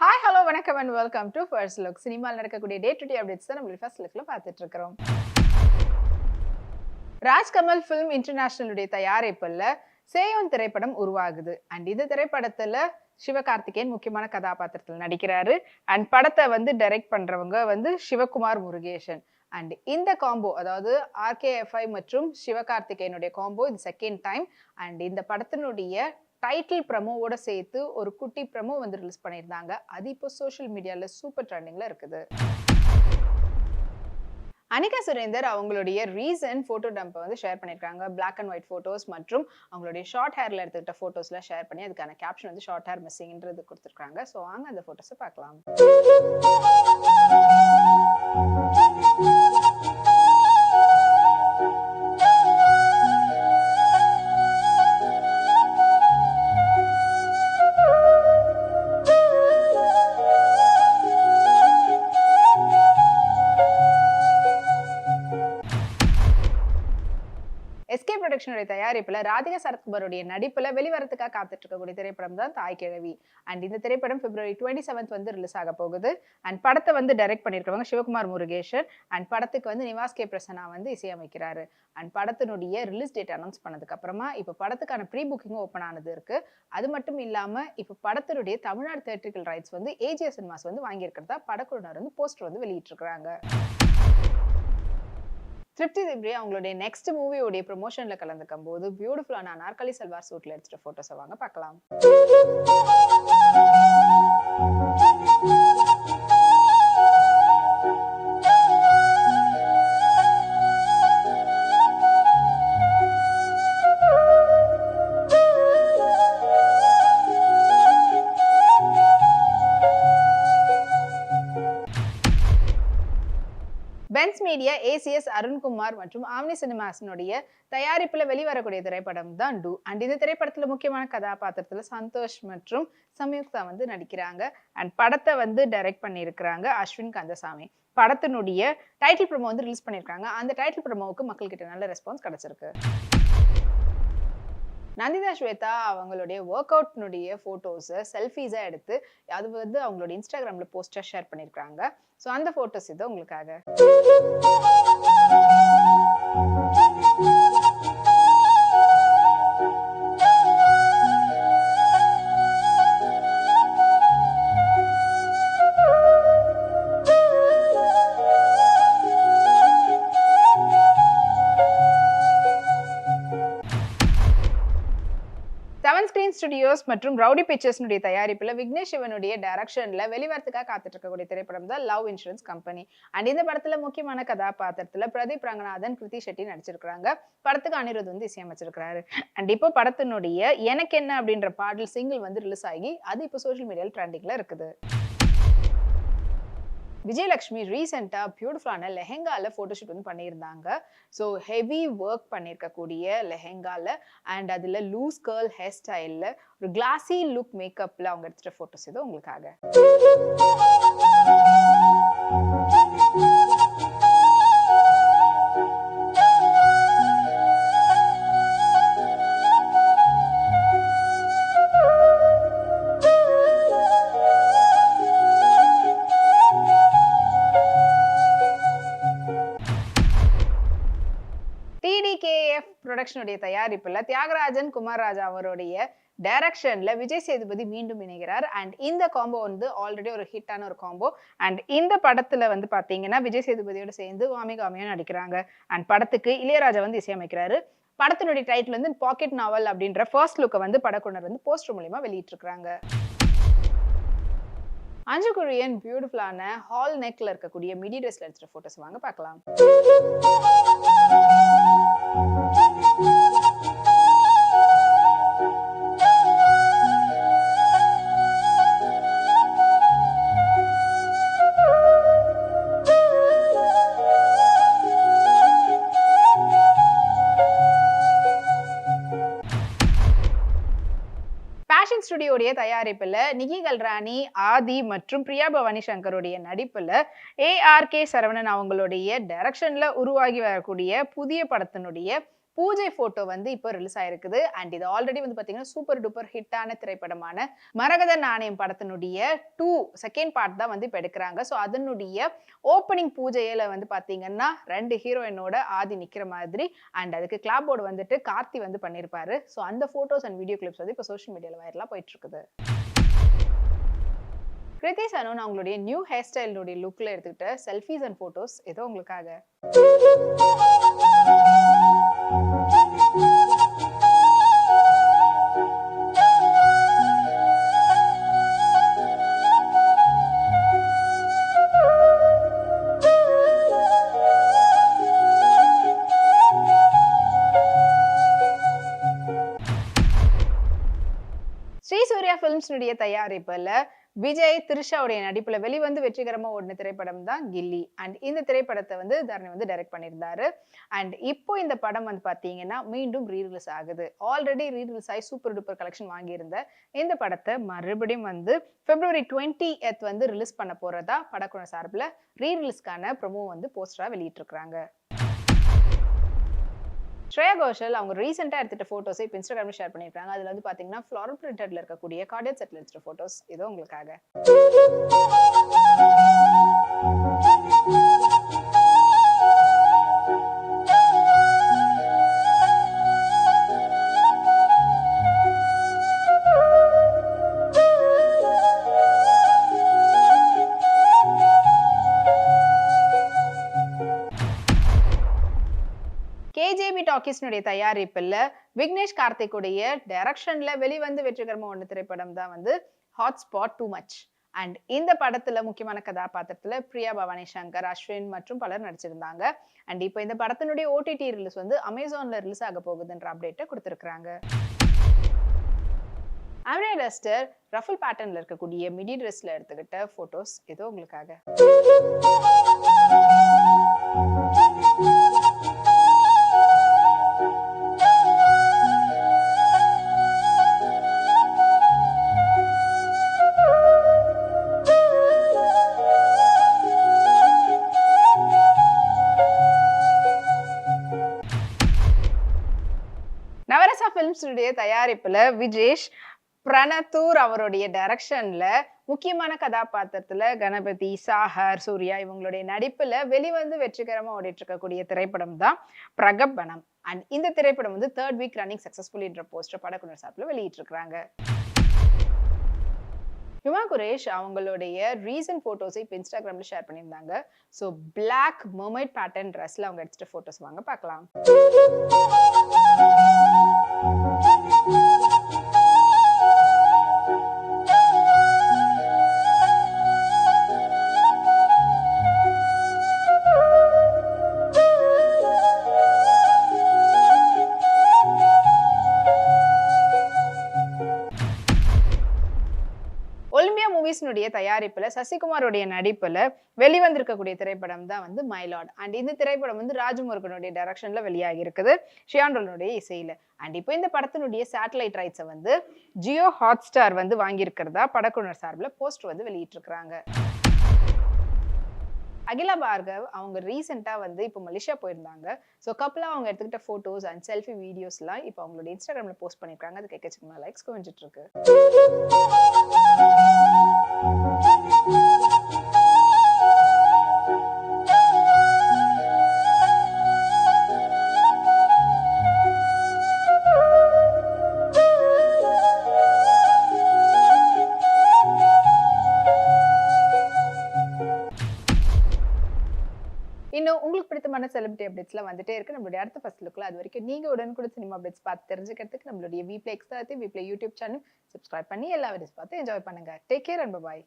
Hi hello வணக்கம் and welcome to first look சினிமாவில் நடக்கக்கூடிய டே டு டே அப்டேட்ஸ் தான் நம்ம ஃபர்ஸ்ட் லுக்கில் பார்த்துட்டு இருக்கிறோம் ராஜ்கமல் ஃபிலிம் இன்டர்நேஷனலுடைய தயாரிப்பில் சேயோன் திரைப்படம் உருவாகுது. அண்ட் இந்த திரைப்படத்தில் சிவகார்த்திகேயன் முக்கியமான கதாபாத்திரத்தில் நடிக்கிறாரு. அண்ட் படத்தை வந்து டைரக்ட் பண்றவங்க வந்து சிவகுமார் முருகேசன். அண்ட் இந்த காம்போ அதாவது ஆர்கேஎஃப்ஐ மற்றும் சிவகார்த்திகேயனுடைய காம்போ இது செகண்ட் டைம் அண்ட் இந்த படத்தினுடைய டைட்டில் ப்ரமோவோட சேர்த்து ஒரு குட்டி ப்ரமோ வந்து ரிலீஸ் பண்ணியிருந்தாங்க. அது இப்போ சோஷியல் மீடியாவில் சூப்பர் ட்ரெண்டிங்கில் இருக்குது. அனிகா சுரேந்தர் அவங்களுடைய ரீசன்ட் ஃபோட்டோ டம்பை வந்து ஷேர் பண்ணியிருக்காங்க. பிளாக் அண்ட் ஒயிட் ஃபோட்டோஸ் மற்றும் அவங்களுடைய ஷார்ட் ஹேரில் எடுத்துக்கிட்ட ஃபோட்டோஸ்லாம் ஷேர் பண்ணி அதுக்கான கேப்ஷன் வந்து ஷார்ட் ஹேர் மிஸ்ஸிங்ன்றது கொடுத்துருக்காங்க. ஸோ வாங்க அந்த ஃபோட்டோஸை பார்க்கலாம். ப்ரொடக்ஷனுடைய தயாரிப்பில் ராதிகா சரத்குமாருடைய நடிப்பில் வெளிவரத்துக்காக காத்துட்டு இருக்கக்கூடிய திரைப்படம் தான் தாய் கிழவி. அண்ட் இந்த திரைப்படம் பிப்ரவரி டுவெண்ட்டி செவன்த் வந்து ரிலீஸ் ஆக போகுது. அண்ட் படத்தை வந்து டைரக்ட் பண்ணியிருக்கிறவங்க சிவகுமார் முருகேஷன் அண்ட் படத்துக்கு வந்து நிவாஸ் கே. பிரசன்னா வந்து இசையமைக்கிறாரு. அண்ட் படத்தினுடைய ரிலீஸ் டேட் அனௌன்ஸ் பண்ணதுக்கு அப்புறமா இப்போ படத்துக்கான ப்ரீ புக்கிங் ஓப்பன் ஆனது இருக்கு. அது மட்டும் இல்லாமல் இப்போ படத்தினுடைய தமிழ்நாடு தேட்டரிக்கல் ரைட்ஸ் வந்து ஏஜிஎஸ் சினிமாஸ் வந்து வாங்கியிருக்கிறதா படக்குழுனர் வந்து போஸ்டர் வந்து வெளியிட்டிருக்கிறாங்க. திருப்தி திப்ரி அவங்களுடைய நெக்ஸ்ட் மூவியோடைய ப்ரொமோஷனில் கலந்துக்கும் போது பியூட்டிஃபுல்லான அனார்கலி சல்வார் சூட்டில் எடுத்துகிற ஃபோட்டோஸை வாங்க பார்க்கலாம். லென்ஸ் மீடியா ஏசிஎஸ் அருண்குமார் மற்றும் ஆம்னி சினிமாஸினுடைய தயாரிப்புல வெளிவரக்கூடிய திரைப்படம் தான் டூ அண்ட் இந்த திரைப்படத்துல முக்கியமான கதாபாத்திரத்துல சந்தோஷ் மற்றும் சம்யுக்தா வந்து நடிக்கிறாங்க. அண்ட் படத்தை வந்து டைரக்ட் பண்ணியிருக்கிறாங்க அஸ்வின் கந்தசாமி. படத்தினுடைய டைட்டில் ப்ரமோ வந்து ரிலீஸ் பண்ணியிருக்காங்க. அந்த டைட்டில் ப்ரமோவுக்கு மக்கள்கிட்ட நல்ல ரெஸ்பான்ஸ் கிடைச்சிருக்கு. நந்திதா ஸ்வேதா அவங்களுடைய ஒர்க் அவுட்னுடைய ஃபோட்டோஸை செல்ஃபீஸாக எடுத்து அது வந்து அவங்களோட இன்ஸ்டாகிராமில் போஸ்ட்டாக ஷேர் பண்ணியிருக்காங்க ஸோ அந்த ஃபோட்டோஸ் இது உங்களுக்காக. ஸ்கிரீன் ஸ்டுடியோஸ் மற்றும் ரவுடி பிக்சர்ஸ்னுடைய தயாரிப்பில் விக்னேஷ் சிவனுடைய டைரக்ஷன்ல வெளிவரத்துக்காக காத்துட்டு இருக்கக்கூடிய திரைப்படம் தான் லவ் இன்சூரன்ஸ் கம்பெனி அண்ட் இந்த படத்துல முக்கியமான கதாபாத்திரத்துல பிரதீப் ரங்கநாதன் கிருதி ஷெட்டி நடிச்சிருக்கிறாங்க. படத்துக்கு அனிருத் வந்து இசையமைச்சிருக்கிறாரு. அண்ட் இப்போ படத்தினுடைய எனக்கு என்ன அப்படின்ற பாடல் சிங்கிள் வந்து ரிலீஸ் ஆகி அது இப்போ சோஷியல் மீடியாவில் ட்ரெண்டிங்கில் இருக்குது. விஜயலட்சுமி ரீசெண்டாக பியூட்டிஃபுல்லான லெஹெங்காவில் ஃபோட்டோஷூட் வந்து பண்ணியிருந்தாங்க. ஸோ ஹெவி ஒர்க் பண்ணியிருக்கக்கூடிய லெஹெங்காவில் அண்ட் அதில் லூஸ் கேர்ள் ஹேர் ஸ்டைலில் ஒரு கிளாஸி லுக் மேக்கப்பில் அவங்க எடுத்துகிட்ட ஃபோட்டோஸ் இது உங்களுக்காக. டிடிகேஎஃப் தயாரிப்புல தியாகராஜன் குமார்ராஜா அவருடைய டைரக்ஷன்ல விஜய் சேதுபதி மீண்டும் இணைகிறார். அண்ட் இந்த காம்போ வந்து ஆல்ரெடி ஒரு ஹிட்டான ஒரு காம்போ அண்ட் இந்த படத்துல வந்து பாத்தீங்கன்னா விஜய் சேதுபதியோட சேர்ந்து வாமிகாமியும் நடிக்கிறாங்க. அண்ட் படத்துக்கு இளையராஜா வந்து இசையமைக்கிறாரு. படத்தினுடைய டைட்டில் வந்து பாக்கெட் நாவல் அப்படின்ற ஃபர்ஸ்ட் லுக்கை வந்து படக்குனர் வந்து போஸ்டர் மூலியமா வெளியிட்டிருக்கிறாங்க. அஞ்சு பியூட்டிஃபுல்லான ஹால் நெக்ல இருக்கக்கூடிய மிடி ட்ரெஸ்ல எடுத்துகிற ஃபோட்டோஸ் வாங்க பார்க்கலாம். ஸ்டுடியோடைய தயாரிப்பில் நிகி கல்ராணி ஆதி மற்றும் பிரியா பவானி சங்கருடைய நடிப்புல ஏஆர் கே சரவணன் அவங்களுடைய டைரக்ஷன்ல உருவாகி வரக்கூடிய புதிய படத்தினுடைய பூஜை போட்டோ வந்து இப்போ ரிலீஸ் ஆயிருக்குது. அண்ட் இது ஆல்ரெடி வந்து பார்த்தீங்கன்னா சூப்பர் டூப்பர் ஹிட்டான திரைப்படமான மரகத நாணயம் படத்தினுடைய டூ செகண்ட் பார்ட் தான் வந்து இப்போ எடுக்கிறாங்க. ஸோ அதனுடைய ஓப்பனிங் பூஜையில வந்து பார்த்தீங்கன்னா ரெண்டு ஹீரோயினோட ஆதி நிற்கிற மாதிரி அண்ட் அதுக்கு கிளாப் போர்டு வந்துட்டு கார்த்தி வந்து பண்ணியிருப்பாரு ஸோ அந்த ஃபோட்டோஸ் அண்ட் வீடியோ கிளிப்ஸ் வந்து இப்போ சோஷியல் மீடியாவில் வைரலாக போயிட்டு இருக்குது கிருதி சனோன் அவங்களுடைய நியூ ஹேர் ஸ்டைலுடைய லுக்கில் எடுத்துக்கிட்ட செல்ஃபீஸ் அண்ட் ஃபோட்டோஸ் ஏதோ உங்களுக்காக. ஃபிலிம்ஸ்னுடைய தயாரிப்புல விஜய் திரிஷாவுடைய நடிப்புல வெளிவந்து வெற்றிகரமா ஓடின திரைப்படம் தான் கில்லி. அண்ட் இந்த திரைப்படத்தை வந்து தரணி வந்து டைரக்ட் பண்ணியிருந்தாரு. அண்ட் இப்போ இந்த படம் வந்து பாத்தீங்கன்னா மீண்டும் ரீரிலீஸ் ஆகுது. ஆல்ரெடி ரீரிலீஸ் ஆகி சூப்பர் டூப்பர் கலெக்ஷன் வாங்கியிருந்த இந்த படத்தை மறுபடியும் வந்து பிப்ரவரி டுவெண்ட்டி எத் வந்து ரிலீஸ் பண்ண போறதா படக்குழு சார்பில் ரீரிலீஸ்க்கான ப்ரொமோ வந்து போஸ்டரா வெளியிட்டிருக்கிறாங்க. ஸ்ரேயா கோஷல் அவங்க ரீசெண்டாக எடுத்துகிட்ட ஃபோட்டோஸை இப்போ இன்ஸ்டாகிராமில் ஷேர் பண்ணியிருக்காங்க அதில் வந்து பார்த்தீங்கன்னா ஃப்ளாரல் பிரிண்டட்ல இருக்கக்கூடிய கார்டியட் செட்டில் எடுத்துகிட்ட ஃபோட்டோஸ் இதோ உங்களுக்காக. டாக்கீஸ்னுடைய தயாரிப்பில் விக்னேஷ் கார்த்திக்குடைய டைரக்ஷன்ல வெளிவந்து வெற்றிகரமாக ஒன்று திரைப்படம் தான் வந்து hot spot too much and இந்த படத்துல முக்கியமான கதாபாத்திரத்துல பிரியா பவானி சங்கர் அஸ்வின் மற்றும் பலர் நடிச்சிருந்தாங்க. அண்ட் இப்போ இந்த படத்தினுடைய ஓடிடி ரிலீஸ் வந்து அமேசான்ல ரிலீஸ் ஆக போகுதுன்ற அப்டேட்டை கொடுத்துருக்காங்க அமரே டஸ்டர் ரஃபல் பேட்டர்ன்ல இருக்கக்கூடிய மிடி ட்ரெஸ்ல எடுத்துக்கிட்ட போட்டோஸ் ஏதோ உங்களுக்காக. நவரசா தயாரிப்புல விஜேஷ் பிரணத்தூர் அவருடைய டைரக்ஷன்ல முக்கியமான கதாபாத்திரத்துல கணபதி சாகர் சூர்யா இவங்களுடைய நடிப்புல வெளிவந்து வெற்றிகரமா ஓடிட்டு இருக்கக்கூடிய திரைப்படம் தான் பிரகபனம். அண்ட் இந்த திரைப்படம் வந்து தேர்ட் வீக் ரன்னிங் சக்சஸ்ஃபுல்ன்ற போஸ்டர் படக்குனர் சார்பில் வெளியிட்டிருக்கிறாங்க. ஹிமா குரேஷ் அவங்களுடைய ரீசன்ட் ஃபோட்டோஸை இப்போ இன்ஸ்டாகிராமில் ஷேர் பண்ணியிருந்தாங்க. ஸோ பிளாக் மொமைட் பேட்டர்ன் ட்ரெஸ்ல அவங்க எடுத்துகிட்ட ஃபோட்டோஸ் வாங்க பார்க்கலாம். ஒலிம்பியா தயாரிப்புல சசிகுமாரோடைய நடிப்புல வெளிவந்திருக்கக்கூடிய திரைப்படம் தான் வந்து மைலாட் அண்ட் இந்த திரைப்படம் வந்து ராஜமுருகனுடைய டைரக்ஷன்ல வெளியாகி இருக்குது ஷியாண்டோனுடைய இசையில. அண்ட் இப்போ இந்த படத்தினுடைய சேட்டலைட் ரைட்ஸை வந்து ஜியோ ஹாட் ஸ்டார் வந்து வாங்கியிருக்கிறதா படக்குழுவர் சார்பில் போஸ்ட் வந்து வெளியிட்டிருக்கிறாங்க. அகிலா பார்கவ் அவங்க ரீசெண்டாக வந்து இப்போ மலேசியா போயிருந்தாங்க. ஸோ கப்பலாக அவங்க எடுத்துக்கிட்ட ஃபோட்டோஸ் அண்ட் செல்ஃபி வீடியோஸ்லாம் இப்போ அவங்களோட இன்ஸ்டாகிராமில் போஸ்ட் பண்ணியிருக்காங்க. அது கேட்கச்சுக்கமா லைக்ஸ் குவிஞ்சிட்டு இருக்கு. இன்னும் உங்களுக்கு பிடித்தமான செலிபிரிட்டி அப்டேட்ஸ்லாம் வந்துட்டே இருக்கு. நம்மளுடைய அடுத்த ஃபர்ஸ்ட் லுக்கில் அது வரைக்கும் நீங்க உடனுக்குடன் சினிமா அப்டேட்ஸ் பார்த்து தெரிஞ்சுக்கிறதுக்கு நம்மளுடைய WePlay extra WePlay YouTube channel subscribe பண்ணி எல்லா வீடியோஸ் பார்த்து என்ஜாய் பண்ணுங்க. Take care and bye